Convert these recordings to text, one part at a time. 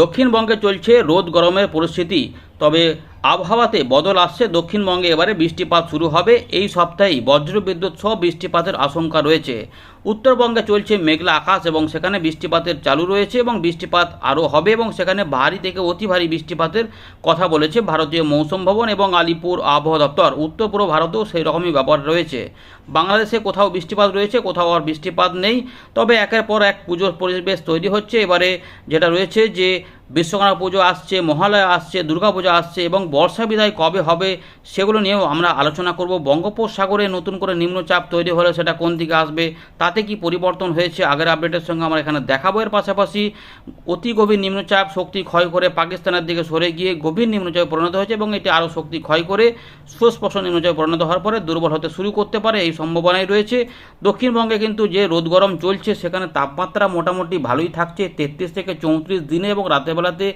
দক্ষিণবঙ্গে চলছে রোদ গরমের পরিস্থিতি। তবে আবহাওয়াতে বদল আসছে দক্ষিণবঙ্গে। এবারে বৃষ্টিপাত শুরু হবে। এই সপ্তাহেই বজ্রবিদ্যুৎ সহ বৃষ্টিপাতের আশঙ্কা রয়েছে। উত্তরবঙ্গে চলছে মেঘলা আকাশ এবং সেখানে বৃষ্টিপাতের চালু রয়েছে এবং বৃষ্টিপাত আরও হবে এবং সেখানে ভারী থেকে অতি ভারী বৃষ্টিপাতের কথা বলেছে ভারতীয় মৌসুম ভবন এবং আলিপুর আবহাওয়া দপ্তর। উত্তর পূর্ব ভারতেও সেই রকমই ব্যাপার রয়েছে। বাংলাদেশে কোথাও বৃষ্টিপাত রয়েছে, কোথাও আর বৃষ্টিপাত নেই। তবে একের পর এক পুজোর পরিবেশ তৈরি হচ্ছে। এবারে যেটা রয়েছে যে বিশ্বকর্মা পুজো আসছে, মহালয়া আসছে দুর্গাপূজা আসছে এবং বর্ষা বিদায় কবে হবে সেগুলো নিয়েও আমরা আলোচনা করব। বঙ্গোপসাগরে নতুন করে নিম্নচাপ তৈরি হলে সেটা কোন দিকে আসবে, তাতে কি পরিবর্তন হয়েছে আগের আপডেটের সঙ্গে আমরা এখানে দেখাবো। এর পাশাপাশি অতি গভীর নিম্নচাপ শক্তি ক্ষয় করে পাকিস্তানের দিকে সরে গিয়ে গভীর নিম্নচাপে পরিণত হয়েছে এবং এটি আরও শক্তি ক্ষয় করে সুস্পষ্ট নিম্নচাপে পরিণত হওয়ার পরে দুর্বল হতে শুরু করতে পারে এই সম্ভাবনাই রয়েছে। দক্ষিণবঙ্গে কিন্তু যে রোদ গরম চলছে সেখানে তাপমাত্রা মোটামুটি ভালোই থাকছে, তেত্রিশ থেকে চৌত্রিশ দিনে এবং রাতের বেলাতে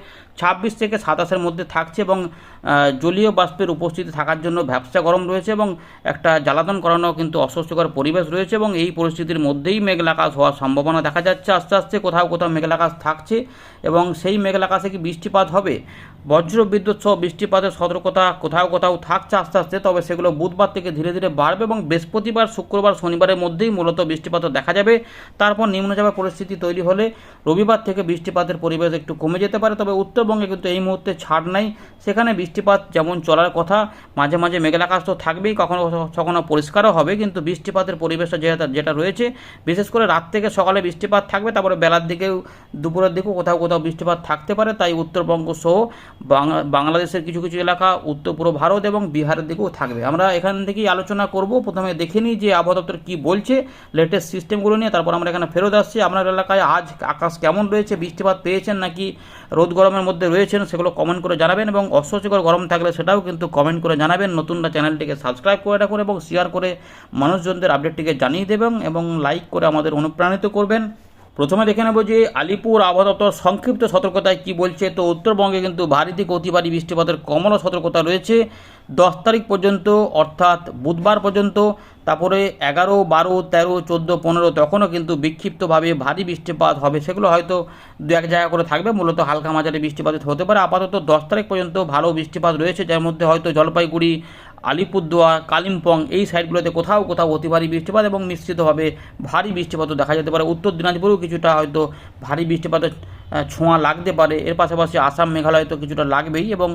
ছাব্বিশ থেকে সাতাশের মধ্যে থাকছে এবং জলীয় বাষ্পের উপস্থিতি থাকার জন্য ভ্যাবসা গরম রয়েছে এবং একটা জ্বালাতন করানো কিন্তু অস্বস্তিকর পরিবেশ রয়েছে এবং এই পরিস্থিতির মধ্যেই মেঘলাকাশ হওয়ার সম্ভাবনা দেখা যাচ্ছে। আস্তে আস্তে কোথাও কোথাও মেঘলাকাশ থাকছে এবং সেই মেঘলাকাশে কি বৃষ্টিপাত হবে? বজ্র বিদ্যুৎ সহ বৃষ্টিপাতের সতর্কতা কোথাও কোথাও থাকছে আস্তে আস্তে, তবে সেগুলো বুধবার থেকে ধীরে ধীরে বাড়বে এবং বৃহস্পতিবার, শুক্রবার, শনিবারের মধ্যেই মূলত বৃষ্টিপাত দেখা যাবে। তারপর নিম্নচাপের পরিস্থিতি তৈরি হলে রবিবার থেকে বৃষ্টিপাতের পরিবেশ একটু কমে যেতে পারে, তবে উত্তরবঙ্গে কিন্তু এই মুহূর্তে ছাড় নাই। সেখানে বৃষ্টিপাত যেমন চলার কথা, মাঝে মাঝে মেঘলাকাশ তো থাকবেই, কখনো কখনো পরিষ্কারও হবে, কিন্তু বৃষ্টিপাতের পরিবেশটা যেটা যেটা রয়েছে, বিশেষ করে রাত থেকে সকালে বৃষ্টিপাত থাকবে, তারপরে বেলার দিকেও, দুপুরের দিকেও কোথাও কোথাও বৃষ্টিপাত থাকতে পারে, তাই উত্তরবঙ্গ সহ বাংলা বাংলাদেশের কিছু কিছু এলাকা, উত্তর পূর্ব ভারত এবং বিহারের দিকেও থাকবে। আমরা এখান থেকেই আলোচনা করব, প্রথমে দেখে নিই যে আবহাওয়া দপ্তর কী বলছে লেটেস্ট সিস্টেমগুলো নিয়ে, তারপর আমরা এখানে ফেরত আসছি। আপনার এলাকায় আজ আকাশ কেমন রয়েছে, বৃষ্টিপাত পেয়েছেন নাকি রোদ গরমের মধ্যে রয়েছেন, সেগুলো কমেন্ট করে জানাবেন এবং অস্বস্তিকর গরম থাকলে সেটাও কিন্তু কমেন্ট করে জানাবেন। নতুনরা চ্যানেলটিকে সাবস্ক্রাইব করে রাখুন এবং শেয়ার করে মানুষজনদের আপডেটটিকে জানিয়ে দেবেন এবং লাইক করে আমাদের অনুপ্রাণিত করবেন। প্রথমে দেখে নেব যে আলিপুর আবহাওয়া দপ্তর সংক্ষিপ্ত সতর্কতায় কি বলছে। তো উত্তরবঙ্গে কিন্তু ভারী থেকে বৃষ্টিপাতের কমলা সতর্কতা রয়েছে। দশ তারিখ পর্যন্ত, অর্থাৎ বুধবার পর্যন্ত, তারপরে এগারো, বারো, তেরো, চোদ্দ, পনেরো তখনও কিন্তু বিক্ষিপ্তভাবে ভারী বৃষ্টিপাত হবে। সেগুলো হয়তো দু এক জায়গা করে থাকবে। মূলত হালকা মাঝারি বৃষ্টিপাত হতে পারে। আপাতত দশ তারিখ পর্যন্ত ভালো বৃষ্টিপাত রয়েছে। যার মধ্যে হয়তো জলপাইগুড়ি আলিপুরদুয়ার, কালিম্পং এই সাইডগুলোতে কোথাও কোথাও অতি ভারী বৃষ্টিপাত এবং নিশ্চিতভাবে ভারী বৃষ্টিপাতও দেখা যেতে পারে। উত্তর দিনাজপুরেও কিছুটা হয়তো ভারী বৃষ্টিপাতের ছোঁয়া লাগতে পারে। এর পাশাপাশি আসাম মেঘালয় তো কিছুটা লাগবেই এবং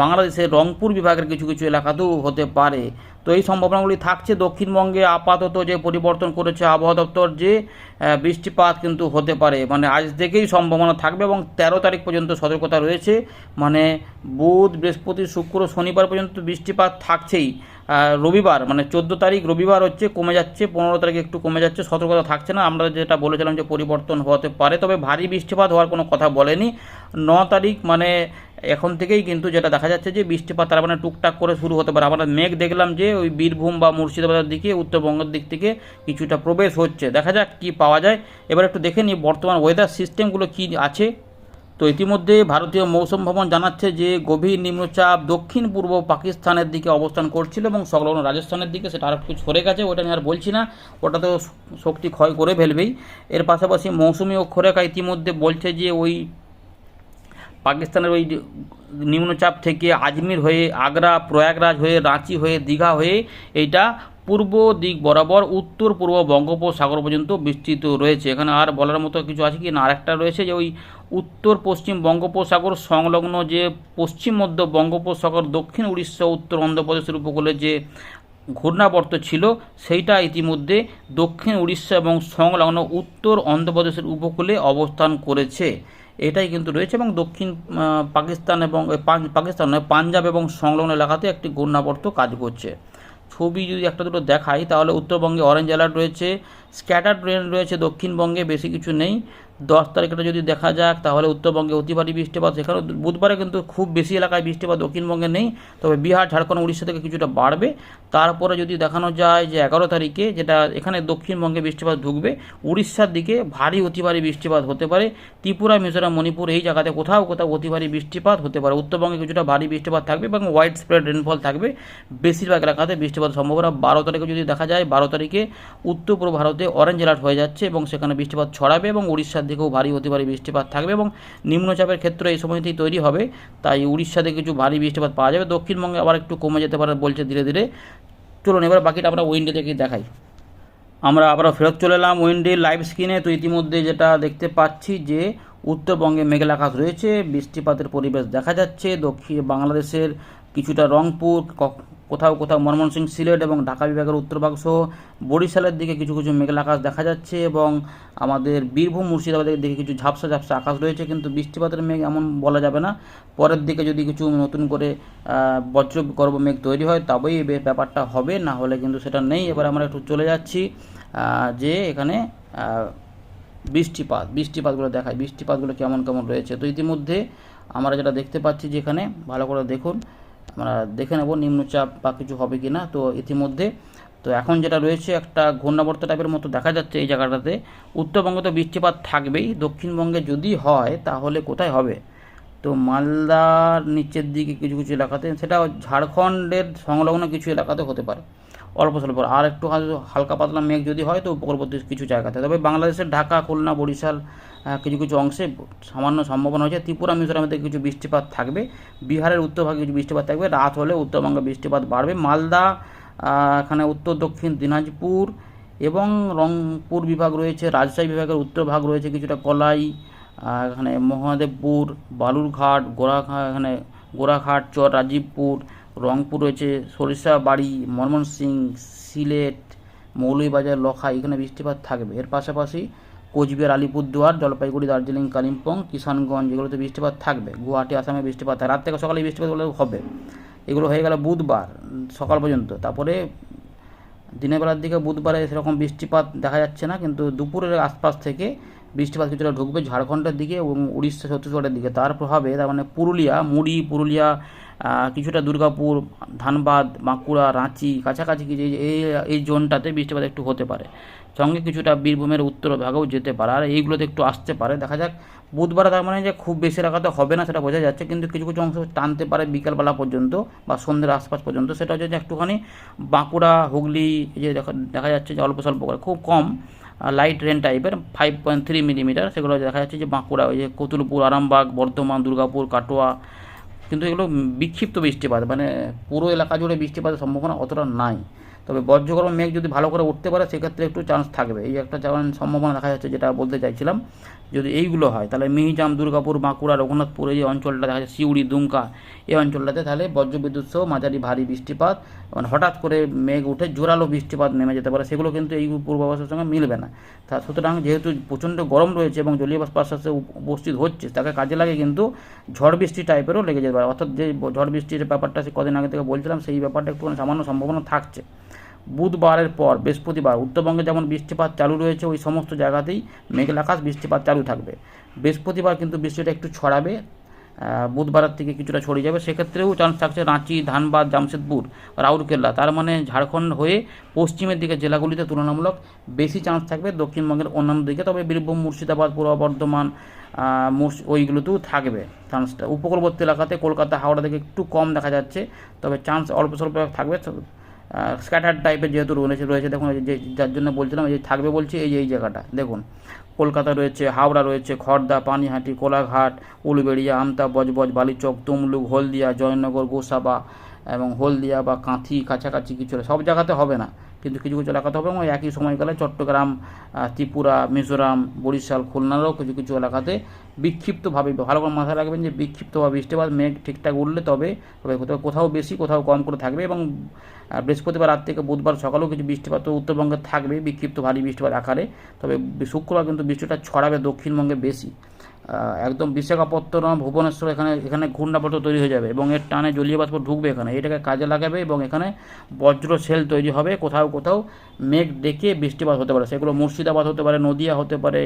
বাংলাদেশের রংপুর বিভাগের কিছু কিছু এলাকাতেও হতে পারে। তো এই সম্ভাবনাগুলি থাকছে। দক্ষিণবঙ্গে আপাতত যে পরিবর্তন করেছে আবহাওয়া দপ্তর, যে বৃষ্টিপাত কিন্তু হতে পারে। মানে আজ থেকেই সম্ভাবনা থাকবে এবং তেরো তারিখ পর্যন্ত সতর্কতা রয়েছে। মানে বুধ, বৃহস্পতি, শুক্র, শনিবার পর্যন্ত বৃষ্টিপাত থাকছেই। রবিবার মানে চোদ্দ তারিখ রবিবার হচ্ছে কমে যাচ্ছে, পনেরো তারিখ একটু কমে যাচ্ছে, সতর্কতা থাকছে না। আমরা যেটা বলেছিলাম যে পরিবর্তন হতে পারে, তবে ভারী বৃষ্টিপাত হওয়ার কোনো কথা বলেনি। ন তারিখ মানে এখন থেকেই কিন্তু যেটা দেখা যাচ্ছে যে বৃষ্টিপাত তার মানে টুকটাক করে শুরু হতে পারে। আমরা মেঘ দেখলাম যে ওই বীরভূম বা মুর্শিদাবাদের দিকে, উত্তরবঙ্গের দিক থেকে কিছুটা প্রবেশ হচ্ছে। দেখা যাক কি পাওয়া যায়। এবার একটু দেখে নিই বর্তমান ওয়েদার সিস্টেমগুলো কি আছে। তো ইতিমধ্যে ভারতীয় মৌসুম ভবন জানাচ্ছে যে গভীর নিম্নচাপ দক্ষিণ পূর্ব পাকিস্তানের দিকে অবস্থান করছিল এবং সংলগ্ন রাজস্থানের দিকে, সেটা আরও একটু সরে গেছে, ওটা নিয়ে আর বলছি না ওটা তো শক্তি ক্ষয় করে ফেলবেই। এর পাশাপাশি মৌসুমি অক্ষরেখা ইতিমধ্যে বলছে যে ওই পাকিস্তানের ওই নিম্নচাপ থেকে আজমির হয়ে আগ্রা, প্রয়াগরাজ হয়ে রাঁচি হয়ে দীঘা হয়ে এইটা পূর্ব দিক বরাবর, উত্তর, পূর্ব বঙ্গোপসাগর পর্যন্ত বিস্তৃত রয়েছে। এখানে আর বলার মতো কিছু আছে কি? না, আরেকটা রয়েছে যে ওই উত্তর, পশ্চিম বঙ্গোপসাগর সংলগ্ন যে পশ্চিম মধ্য বঙ্গোপসাগর, দক্ষিণ উড়িষ্যা, উত্তর অন্ধ্রপ্রদেশের উপকূলে যে ঘূর্ণাবর্ত ছিল, সেইটা ইতিমধ্যে দক্ষিণ উড়িষ্যা এবং সংলগ্ন উত্তর অন্ধ্রপ্রদেশের উপকূলে অবস্থান করেছে। এটাই কিন্তু রয়েছে এবং দক্ষিণ পাকিস্তান এবং পাকিস্তান নয়, পাঞ্জাব এবং সংলগ্ন এলাকাতে একটি ঘূর্ণাবর্ত কাজ করছে। ছবি যদি একটা দুটো দেখাই তাহলে উত্তরবঙ্গে অরেঞ্জ অ্যালার্ট রয়েছে। স্ক্যাটার ট্রেন রয়েছে দক্ষিণবঙ্গে, বেশি কিছু নেই। দশ তারিখটা যদি দেখা যাক, তাহলে উত্তরবঙ্গে অতি ভারী বৃষ্টিপাত সেখানে বুধবারে কিন্তু খুব বেশি এলাকায় বৃষ্টিপাত দক্ষিণবঙ্গে নেই, তবে বিহার, ঝাড়খণ্ড, উড়িষ্যা থেকে কিছুটা বাড়বে। তারপরে যদি দেখানো যায় যে এগারো তারিখে যেটা এখানে দক্ষিণবঙ্গে বৃষ্টিপাত ঢুকবে, উড়িষ্যার দিকে ভারী অতি ভারী বৃষ্টিপাত হতে পারে। ত্রিপুরা, মিজোরাম, মণিপুর এই জায়গাতে কোথাও কোথাও অতি ভারী বৃষ্টিপাত হতে পারে। উত্তরবঙ্গে কিছুটা ভারী বৃষ্টিপাত থাকবে এবং হোয়াইট স্প্রেড রেনফল থাকবে। বেশিরভাগ এলাকাতে বৃষ্টিপাত সম্ভাবনা বারো তারিখে যদি দেখা যায়, বারো তারিখে উত্তর পূর্ব ভারতে অরেঞ্জ অ্যালার্ট হয়ে যাচ্ছে এবং সেখানে বৃষ্টিপাত ছড়াবে এবং উড়িষ্যার দিকেও ভারী অতি ভারী বৃষ্টিপাত থাকবে এবং নিম্নচাপের ক্ষেত্র এই সময়তেই তৈরি হবে। তাই উড়িষ্যা থেকে কিছু ভারী বৃষ্টিপাত পাওয়া যাবে। দক্ষিণবঙ্গে আবার একটু কমে যেতে পারে বলছে ধীরে ধীরে। চলুন এবার বাকিটা আমরা উইন্ডে থেকে দেখাই। আমরা আবারও ফেরত চলে এলাম উইন্ডে লাইভ স্ক্রিনে তো ইতিমধ্যে যেটা দেখতে পাচ্ছি যে উত্তরবঙ্গে মেঘলা আকাশ রয়েছে, বৃষ্টিপাতের পরিবেশ দেখা যাচ্ছে। দক্ষিণ বাংলাদেশের কিছুটা রংপুর কোথাও কোথাও ময়মনসিংহ সিলেট এবং ঢাকা বিভাগের উত্তরভাগ সহ বরিশালের দিকে কিছু কিছু মেঘলা আকাশ দেখা যাচ্ছে এবং আমাদের বীরভূম, মুর্শিদাবাদের দিকে কিছু ঝাপসা ঝাপসা আকাশ রয়েছে, কিন্তু বৃষ্টিপাতের মেঘ এমন বলা যাবে না। পরের দিকে যদি কিছু নতুন করে বজ্র গর্ভ মেঘ তৈরি হয়, তবেই ব্যাপারটা হবে, না হলে কিন্তু সেটা নেই। এবার আমরা একটু চলে যাচ্ছি যে এখানে বৃষ্টিপাত, বৃষ্টিপাতগুলো দেখায় বৃষ্টিপাতগুলো কেমন কেমন রয়েছে। তো ইতিমধ্যে আমরা যেটা দেখতে পাচ্ছি যে এখানে, ভালো করে দেখুন আমরা দেখে নেব নিম্নচাপ বা কিছু হবে কি না তো ইতিমধ্যে, তো এখন যেটা রয়েছে একটা ঘূর্ণাবর্ত টাইপের মতো দেখা যাচ্ছে এই জায়গাটাতে। উত্তরবঙ্গ তো বৃষ্টিপাত থাকবেই, দক্ষিণবঙ্গে যদি হয় তাহলে কোথায় হবে? তো মালদার নিচের দিকে কিছু কিছু এলাকাতে, সেটা ঝাড়খণ্ডের সংলগ্ন কিছু এলাকাতে হতে পারে। অল্প স্বল্প আর একটু হালকা পাতলা মেঘ যদি হয় তো উপকূলবর্তী কিছু জায়গাতে তবে বাংলাদেশের ঢাকা, খুলনা, বরিশাল কিছু কিছু অংশে সামান্য সম্ভাবনা হয়েছে ত্রিপুরা, মিজোরামের দিকে কিছু বৃষ্টিপাত থাকবে। বিহারের উত্তরভাগে কিছু বৃষ্টিপাত থাকবে। রাত হলে উত্তরবঙ্গে বৃষ্টিপাত বাড়বে। মালদা এখানে উত্তর, দক্ষিণ দিনাজপুর এবং রংপুর বিভাগ রয়েছে। রাজশাহী বিভাগের উত্তর ভাগ রয়েছে কিছুটা কলাই এখানে মহাদেবপুর, বালুরঘাট গোড়াঘাট এখানে গোড়াঘাট চর, রাজীবপুর রংপুর রয়েছে সরিষাবাড়ি ময়মনসিংহ সিলেট, মৌলভীবাজার, লখা, এখানে বৃষ্টিপাত থাকবে। এর পাশাপাশি কোচবিহার, আলিপুরদুয়ার, জলপাইগুড়ি, দার্জিলিং, কালিম্পং, কিষানগঞ্জ এগুলোতে বৃষ্টিপাত থাকবে। গুয়াহাটি, আসামে বৃষ্টিপাত রাত থেকে সকালে বৃষ্টিপাতগুলো হবে। এগুলো হয়ে গেল বুধবার, সকাল পর্যন্ত। তারপরে দিনের বেলার দিকে বুধবারে সেরকম বৃষ্টিপাত দেখা যাচ্ছে না, কিন্তু দুপুরের আশপাশ থেকে বৃষ্টিপাত কিছুটা ঢুকবে ঝাড়খণ্ডের দিকে এবং উড়িষ্যা, ছত্তিশগড়ের দিকে। তার প্রভাবে তার মানে পুরুলিয়া, মুড়ি, পুরুলিয়া কিছুটা দুর্গাপুর, ধানবাদ, বাঁকুড়া, রাঁচি, কাছাকাছি কিছু এই- এই জোনটাতে বৃষ্টিপাত একটু হতে পারে। সঙ্গে কিছুটা বীরভূমের উত্তর ভাগেও যেতে পারে। আর এইগুলোতে একটু আসতে পারে। দেখা যাক, বুধবার তার মানে যে খুব বেশি এলাকাতে হবে না সেটা বোঝা যাচ্ছে। কিন্তু কিছু কিছু অংশ টানতে পারে বিকালবেলা পর্যন্ত বা সন্ধ্যের আশপাশ পর্যন্ত। সেটা হচ্ছে যে একটুখানি বাঁকুড়া, হুগলি, এই যে দেখা দেখা যাচ্ছে যে অল্প স্বল্প করে, খুব কম লাইট রেন টাইপের ফাইভ পয়েন্ট থ্রি মিলিমিটার সেগুলো দেখা যাচ্ছে যে বাঁকুড়া, ওই যে কতুলপুর, আরামবাগ, বর্ধমান, দুর্গাপুর, কাটোয়া কিন্তু এগুলো বিক্ষিপ্ত বৃষ্টিপাত মানে পুরো এলাকা জুড়ে বৃষ্টিপাতের সম্ভাবনা অতটা নাই। তবে বজ্রগরম মেঘ যদি ভালো করে উঠতে পারে, সেক্ষেত্রে একটু চান্স থাকবে। এই একটা যেমন সম্ভাবনা দেখা যাচ্ছে, যেটা বলতে চাইছিলাম। যদি এইগুলো হয়, তাহলে মিহিজাম, দুর্গাপুর, বাঁকুড়া, রঘুনাথপুর, এই অঞ্চলটা দেখা যাচ্ছে, সিউড়ি, দুমকা, এই অঞ্চলটাতে তাহলে বজ্রবিদ্যুৎ সহ মাঝারি ভারী বৃষ্টিপাত মানে হঠাৎ করে মেঘ উঠে জোরালো বৃষ্টিপাত নেমে যেতে পারে। সেগুলো কিন্তু এই পূর্বাভাসের সঙ্গে মিলবে না। তা সুতরাং যেহেতু প্রচণ্ড গরম রয়েছে এবং জলীয় উপস্থিত হচ্ছে, তাকে কাজে লাগে কিন্তু ঝড় বৃষ্টি টাইপেরও লেগে যেতে পারে। অর্থাৎ যে ঝড় বৃষ্টির ব্যাপারটা সে কদিন আগে থেকে বলছিলাম, সেই ব্যাপারটা একটু সামান্য সম্ভাবনা থাকছে। বুধবারের পর বৃহস্পতিবার উত্তরবঙ্গে যেমন বৃষ্টিপাত চালু রয়েছে, ওই সমস্ত জায়গাতেই মেঘলা আকাশ, বৃষ্টিপাত চালু থাকবে। বৃহস্পতিবার কিন্তু বৃষ্টিটা একটু ছড়াবে বুধবারের থেকে কিছুটা ছড়িয়ে যাবে। সেক্ষেত্রেও চান্স থাকছে রাঁচি, ধানবাদ, জামশেদপুর, রাউরকেল্লা, তার মানে ঝাড়খণ্ড হয়ে পশ্চিমের দিকে জেলাগুলিতে তুলনামূলক বেশি চান্স থাকবে দক্ষিণবঙ্গের অন্যান্য দিকে। তবে বীরভূম, মুর্শিদাবাদ, পূর্ব বর্ধমান ওইগুলোতেও থাকবে চান্সটা উপকূলবর্তী এলাকাতে কলকাতা, হাওড়া থেকে একটু কম দেখা যাচ্ছে, তবে চান্স অল্প স্বল্প থাকবে। স্ক্যাটার টাইপের যেহেতু রয়েছে রয়েছে, দেখুন যে যার জন্য বলছিলাম, যে থাকবে বলছি, এই যে, এই জায়গাটা, দেখুন। কলকাতা রয়েছে, হাওড়া রয়েছে খড়দা পানিহাটি, কোলাঘাট, উলবেড়িয়া, আমতা, বজবজ, বালিচক, তুমলুক, হলদিয়া, জয়নগর, গোসাবা এবং হলদিয়া বা কাঁথি, কাছাকাছি কিছু সব জায়গাতে হবে না। কিন্তু কিছু কিছু এলাকাতে হবে এবং একই সময়কালে চট্টগ্রাম ত্রিপুরা, মিজোরাম, বরিশাল খুলনারও কিছু কিছু এলাকাতে বিক্ষিপ্তভাবে ভালো করে মাথায় রাখবেন যে বিক্ষিপ্তভাবে বৃষ্টিপাত, মেঘ ঠিকঠাক উঠলে তবে তবে কোথাও কোথাও বেশি, কোথাও কম করে থাকবে এবং বৃহস্পতিবার রাত থেকে বুধবার সকালেও কিছু বৃষ্টিপাত উত্তরবঙ্গে থাকবে বিক্ষিপ্ত ভারী বৃষ্টিপাত আকারে। তবে শুক্রবার কিন্তু বৃষ্টিটা ছড়াবে দক্ষিণবঙ্গে বেশি। একদম বিশাখাপত্তনম, ভুবনেশ্বর এখানে এখানে ঘূর্ণাবর্ত তৈরি হয়ে যাবে এবং এর টানে জলীয় বাষ্প ঢুকবে এখানে। এটাকে কাজে লাগাবে এবং এখানে বজ্র সেল তৈরি হবে। কোথাও কোথাও মেঘ ডেকে বৃষ্টিপাত হতে পারে। সেগুলো মুর্শিদাবাদ হতে পারে, নদিয়া হতে পারে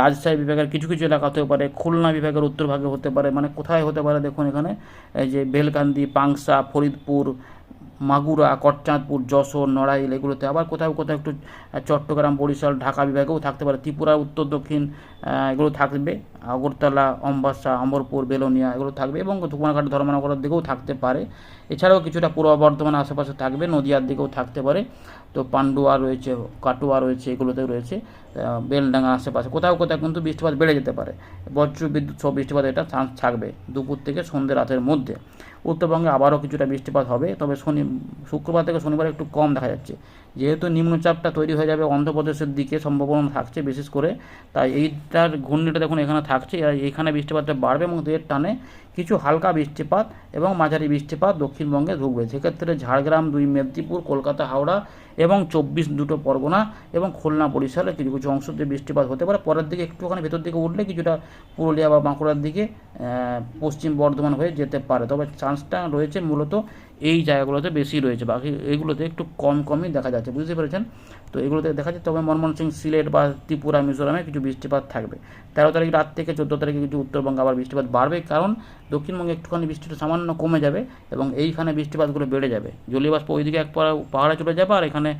রাজশাহী বিভাগের কিছু কিছু এলাকা হতে পারে, খুলনা বিভাগের উত্তর ভাগে হতে পারে মানে কোথায় হতে পারে দেখুন এখানে। এই যে বেলকান্দি পাংশা ফরিদপুর মাগুরা, কটচাঁদপুর, যশোর, নড়াইল এগুলোতে। আবার কোথাও কোথাও একটু চট্টগ্রাম, বরিশাল, ঢাকা বিভাগেও থাকতে পারে। ত্রিপুরা, উত্তর, দক্ষিণ এগুলো থাকবে। আগরতলা, অম্বাসা, অমরপুর, বেলোনিয়া এগুলো থাকবে এবং ধুমাঘাট ধর্মনগরের দিকেও থাকতে পারে। এছাড়াও কিছুটা পূর্ব বর্ধমান আশেপাশে থাকবে, নদিয়ার দিকেও থাকতে পারে। তো পান্ডুয়া রয়েছে, কাটুয়া রয়েছে, এগুলোতেও রয়েছে। বেলডাঙ্গা আশেপাশে। কোথাও কোথাও কিন্তু বৃষ্টিপাত বেড়ে যেতে পারে। বজ্র বিদ্যুৎ সহ বৃষ্টিপাত এটা চান্স থাকবে দুপুর থেকে সন্ধ্যে রাতের মধ্যে। উত্তরবঙ্গে আবারও কিছুটা বৃষ্টিপাত হবে। তবে শনি, শুক্রবার থেকে শনিবার একটু কম দেখা যাচ্ছে। যেহেতু নিম্নচাপটা তৈরি হয়ে যাবে, অন্ধ্রপ্রদেশের দিকে সম্ভাবনা থাকছে বিশেষ করে। তাই এইটার ঘূর্ণিটা দেখুন এখানে থাকছে। আর এইখানে বৃষ্টিপাতটা বাড়বে এবং এর টানে কিছু হালকা বৃষ্টিপাত এবং মাঝারি বৃষ্টিপাত দক্ষিণবঙ্গে ঢুকবে। সেক্ষেত্রে ঝাড়গ্রাম, দুই মেদিনীপুর, কলকাতা, হাওড়া এবং চব্বিশ দুটো পরগনা এবং খুলনা বরিশালে কিছু কিছু অংশতে বৃষ্টিপাত হতে পারে। পরের দিকে একটুখানি ভেতর দিকে উঠলে কিছুটা পুরুলিয়া বা বাঁকুড়ার দিকে পশ্চিম বর্ধমান হয়ে যেতে পারে। তবে চান্সটা রয়েছে মূলত এই জায়গাগুলোতে বেশি রয়েছে। বাকি এইগুলোতে একটু কম কমই দেখা যাচ্ছে, বুঝতে পেরেছেন? তো এগুলোতে দেখা যাচ্ছে, তবে ময়মনসিংহ সিলেট বা ত্রিপুরা, মিজোরামে কিছু বৃষ্টিপাত থাকবে। তেরো তারিখ রাত থেকে চোদ্দ তারিখে কিছু উত্তরবঙ্গে আবার বৃষ্টিপাত বাড়বে, কারণ দক্ষিণবঙ্গে একটুখানি বৃষ্টিটা সামান্য কমে যাবে এবং এইখানে বৃষ্টিপাতগুলো বেড়ে যাবে। জলীয় বাষ্প ওইদিকে এক পাহাড়ে চলে যাবে আর এখানে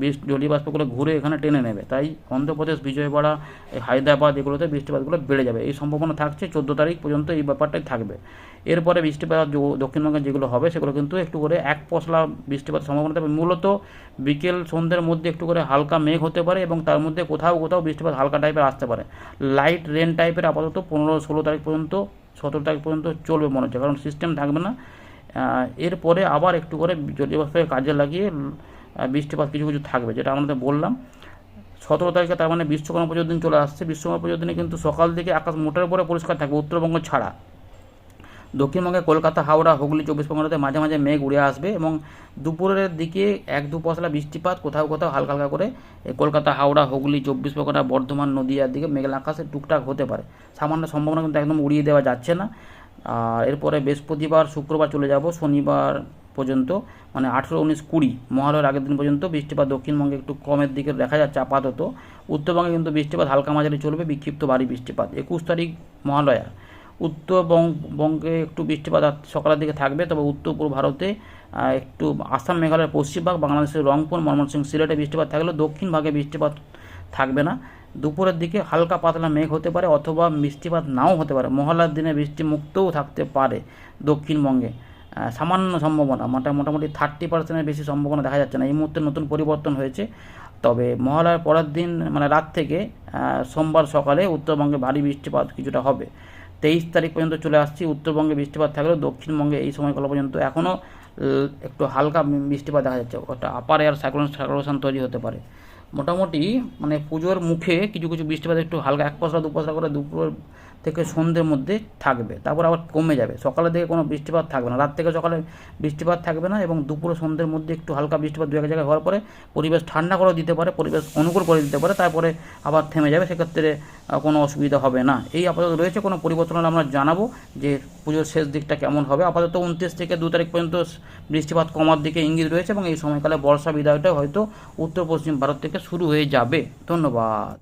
বৃষ্টি জলীয় বাষ্পগুলো ঘুরে এখানে টেনে নেবে। তাই অন্ধ্রপ্রদেশ, বিজয়বাড়া হায়দ্রাবাদ এগুলোতে বৃষ্টিপাতগুলো বেড়ে যাবে। এই সম্ভাবনা থাকছে, চোদ্দ তারিখ পর্যন্ত এই ব্যাপারটাই থাকবে। এরপরে বৃষ্টিপাত দক্ষিণবঙ্গে যেগুলো হবে সেগুলো কিন্তু একটু করে এক পশলা বৃষ্টিপাতের সম্ভাবনা থাকবে। মূলত বিকেল সন্ধ্যের মধ্যে একটু করে হালকা মেঘ হতে পারে এবং তার মধ্যে কোথাও কোথাও বৃষ্টিপাত হালকা টাইপের আসতে পারে। লাইট রেন টাইপের আপাতত পনেরো ষোলো তারিখ পর্যন্ত, সতেরো তারিখ পর্যন্ত চলবে মনে হচ্ছে, কারণ সিস্টেম থাকবে না। এরপরে আবার একটু করে জলীয় বাষ্পকে কাজে লাগিয়ে বৃষ্টিপাত কিছু কিছু থাকবে, যেটা আমাদের বললাম। সতেরো তারিখে তার মানে বিশ্বকর্মা পুজোর দিন চলে আসছে। বিশ্বকর্মা পুজোর দিনে কিন্তু সকাল থেকে আকাশ মোটের উপরে পরিষ্কার থাকবে, উত্তরবঙ্গ ছাড়া। দক্ষিণবঙ্গে কলকাতা, হাওড়া, হুগলি, চব্বিশ পরগনাতে মাঝে মাঝে মেঘ উড়ে আসবে এবং দুপুরের দিকে এক দু পশলা বৃষ্টিপাত, কোথাও কোথাও হালকা হালকা করে কলকাতা, হাওড়া, হুগলি, চব্বিশ পরগনা, বর্ধমান, নদীয়ার দিকে মেঘলা আকাশে টুকটাক হতে পারে। সামান্য সম্ভাবনা কিন্তু একদম উড়িয়ে দেওয়া যাচ্ছে না। আর এরপরে বৃহস্পতিবার, শুক্রবার চলে যাব, শনিবার পর্যন্ত মানে আঠেরো উনিশ কুড়ি মহালয়ের আগের দিন পর্যন্ত বৃষ্টিপাত দক্ষিণবঙ্গে একটু কমের দিকে দেখা যাচ্ছে আপাতত। উত্তরবঙ্গে কিন্তু বৃষ্টিপাত হালকা মাঝারি চলবে, বিক্ষিপ্ত ভারী বৃষ্টিপাত। একুশ তারিখ মহালয়া। উত্তরবঙ্গে একটু বৃষ্টিপাত সকালের দিকে থাকবে। তবে উত্তর পূর্ব ভারতে একটু আসাম মেঘালয়ের পশ্চিমভাগ বাংলাদেশের রংপুর, ময়মনসিংহ, সিলেটে বৃষ্টিপাত থাকলেও দক্ষিণ ভাগে বৃষ্টিপাত থাকবে না। দুপুরের দিকে হালকা পাতলা মেঘ হতে পারে অথবা বৃষ্টিপাত নাও হতে পারে। মহলার দিনে বৃষ্টি মুক্তও থাকতে পারে দক্ষিণবঙ্গে সামান্য সম্ভাবনা, মোটা, মোটামুটি থার্টি পার্সেন্টের বেশি সম্ভাবনা দেখা যাচ্ছে না। এই মুহূর্তে নতুন পরিবর্তন হয়েছে। তবে মহালয়ার পরের দিন মানে রাত থেকে সোমবার সকালে উত্তরবঙ্গে ভারী বৃষ্টিপাত কিছুটা হবে। তেইশ তারিখ পর্যন্ত চলে আসছি। উত্তরবঙ্গে বৃষ্টিপাত থাকলেও দক্ষিণবঙ্গে এই সময়কাল পর্যন্ত এখনও একটু হালকা বৃষ্টিপাত দেখা যাচ্ছে। ওটা আপার এয়ার সাইক্লোন সার্কুলেশন তৈরি হতে পারে। মোটামুটি মানে পুজোর মুখে কিছু কিছু বৃষ্টিপাত একটু হালকা, এক পশলা দু পশলা করে দুপুর থেকে সন্ধ্যের মধ্যে থাকবে। তারপর আবার কমে যাবে। সকালের দিকে কোনো বৃষ্টিপাত থাকবে না। রাত থেকে সকালে বৃষ্টিপাত থাকবে না এবং দুপুরে সন্ধ্যের মধ্যে একটু হালকা বৃষ্টিপাত দু এক জায়গায় হওয়ার পরে পরিবেশ ঠান্ডা করে দিতে পারে, পরিবেশ অনুকূল করে দিতে পারে, তারপরে আবার থেমে যাবে। সেক্ষেত্রে কোনো অসুবিধা হবে না। এই আপাতত রয়েছে। কোনো পরিবর্তন হলে আমরা জানাব যে পুজোর শেষ দিকটা কেমন হবে। আপাতত উনত্রিশ থেকে দু তারিখ পর্যন্ত বৃষ্টিপাত কমার দিকে ইঙ্গিত রয়েছে এবং এই সময়কালে বর্ষা বিদায়টা হয়তো উত্তর পশ্চিম ভারত থেকে শুরু হয়ে যাবে। ধন্যবাদ।